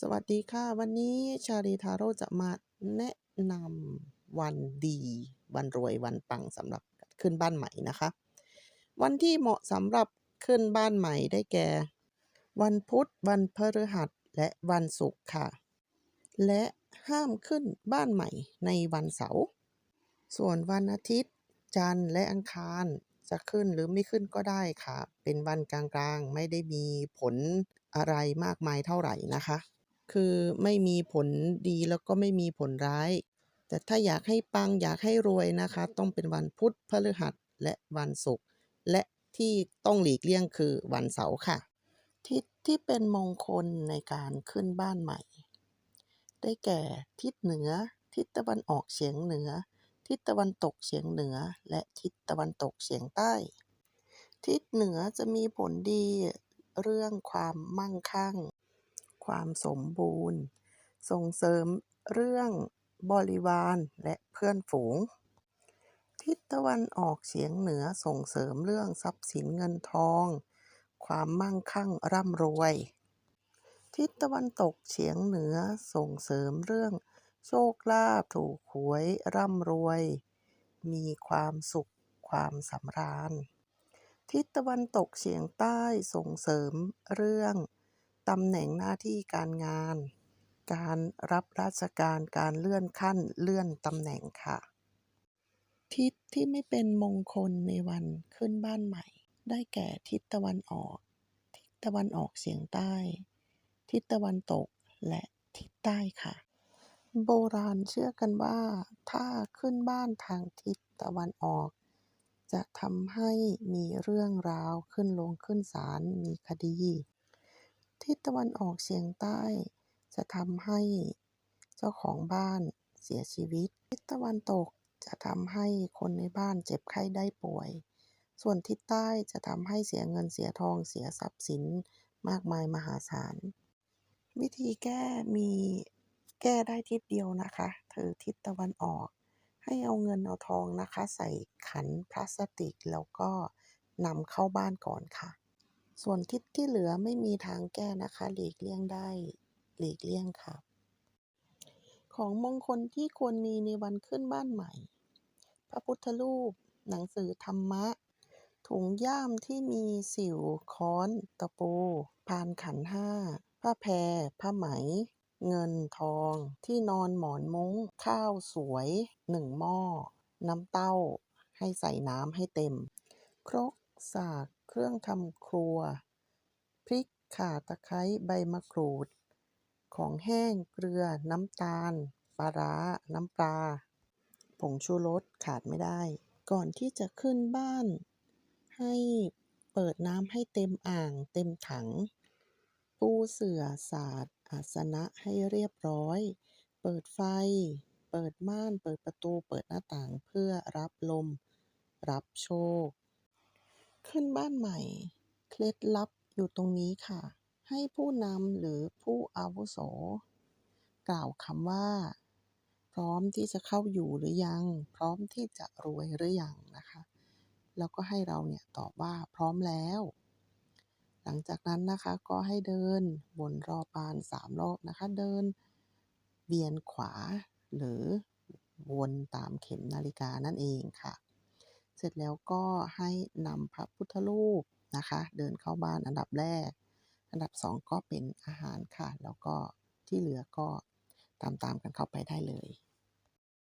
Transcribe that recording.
สวัสดีค่ะ วันนี้ชาลีทาโร่จะมาแนะนำวันดี วันรวยวันปังสำหรับขึ้นบ้านใหม่นะคะ วันที่เหมาะสำหรับขึ้นบ้านใหม่ได้แก่ วันพุธ วันพฤหัส และวันศุกร์ค่ะ และห้ามขึ้นบ้านใหม่ในวันเสาร์ส่วนวันอาทิตย์ จันทร์และอังคารจะขึ้นหรือไม่ขึ้นก็ได้ค่ะ เป็นวันกลางๆ ไม่ได้มีผลอะไรมากมายเท่าไหร่นะคะ คือไม่มีผลดีแล้วก็ไม่มีผลร้าย แต่ถ้าอยากให้ปังอยากให้รวยนะคะ ต้องเป็นวันพุธพฤหัสและวันศุกร์และที่ต้องหลีกเลี่ยงคือวันเสาร์ค่ะ ทิศที่เป็นมงคลในการขึ้นบ้านใหม่ ได้แก่ทิศเหนือ ทิศตะวันออกเฉียงเหนือ ทิศตะวันตกเฉียงเหนือ และทิศตะวันตกเฉียงใต้ ทิศเหนือจะมีผลดีเรื่องความมั่งคั่ง ความสมบูรณ์ ส่งเสริมเรื่องบริวารและเพื่อนฝูง ทิศตะวันออกเฉียงเหนือส่งเสริมเรื่องทรัพย์สินเงินทอง ความมั่งคั่งร่ำรวย ทิศตะวันตกเฉียงเหนือส่งเสริมเรื่องโชคลาภถูกหวยร่ำรวย มีความสุขความสำราญ ทิศตะวันตกเฉียงใต้ส่งเสริมเรื่อง ตำแหน่งหน้าที่การงาน การรับราชการการเลื่อนขั้นเลื่อนตำแหน่งค่ะ ทิศที่ไม่เป็นมงคลในวันขึ้นบ้านใหม่ ได้แก่ทิศตะวันออก ทิศตะวันออกเฉียงใต้ ทิศตะวันตกและทิศใต้ค่ะ โบราณเชื่อกันว่า ถ้าขึ้นบ้านทางทิศตะวันออก จะทำให้มีเรื่องราวขึ้นลงขึ้นศาลมีคดี ทิศตะวันออกเฉียงใต้ จะทำให้เจ้าของบ้านเสียชีวิต ทิศตะวันตกจะทำให้คนในบ้านเจ็บไข้ได้ป่วย ส่วนทิศใต้จะทำให้เสียเงินเสียทองเสียทรัพย์สินมากมายมหาศาล วิธีแก้มีแก้ได้ทิศเดียวนะคะคือทิศตะวันออก ให้เอาเงินเอาทองนะคะ ใส่ขันพลาสติกแล้วก็นำเข้าบ้านก่อนค่ะ ส่วนทิศที่เหลือไม่มีทางแก้นะคะ หลีกเลี่ยงได้ หลีกเลี่ยงค่ะ ของมงคลที่ควรมีในวันขึ้นบ้านใหม่ พระพุทธรูป หนังสือธรรมะ ถุงย่ามที่มีสิวค้อน ตะปู พานขันห้า ผ้าแพร ผ้าไหม เงินทอง ที่นอนหมอนมุ้ง ข้าวสวยหนึ่งหม้อ น้ำเต้า ให้ใส่น้ำให้เต็ม ครก สาก เครื่องทำครัว พริกข่าตะไคร้ใบมะกรูด ของแห้งเกลือ น้ำตาลปลาร้า น้ำปลา ผงชูรสขาดไม่ได้ ก่อนที่จะขึ้นบ้าน ให้เปิดน้ำให้เต็มอ่าง เต็มถัง ปูเสื่อสาดอาสนะให้เรียบร้อย เปิดไฟ เปิดม่าน เปิดประตู เปิดหน้าต่างเพื่อรับลม รับโชค ขึ้นบ้านใหม่ เคล็ดลับอยู่ตรงนี้ค่ะ ให้ผู้นำหรือผู้อาวุโส กล่าวคำว่า พร้อมที่จะเข้าอยู่หรือยัง พร้อมที่จะรวยหรือยังนะคะ แล้วก็ให้เราเนี่ยตอบว่าพร้อมแล้ว หลังจากนั้นนะคะก็ให้เดินวนรอบบานสามรอบนะคะ เดินเวียนขวาหรือวนตามเข็มนาฬิกานั่นเองค่ะ เสร็จแล้วก็ให้นำพระพุทธรูปนะคะ เดินเข้าบ้านอันดับแรก อันดับสองก็เป็นอาหารค่ะ แล้วก็ที่เหลือก็ตามๆกันเข้าไปได้เลย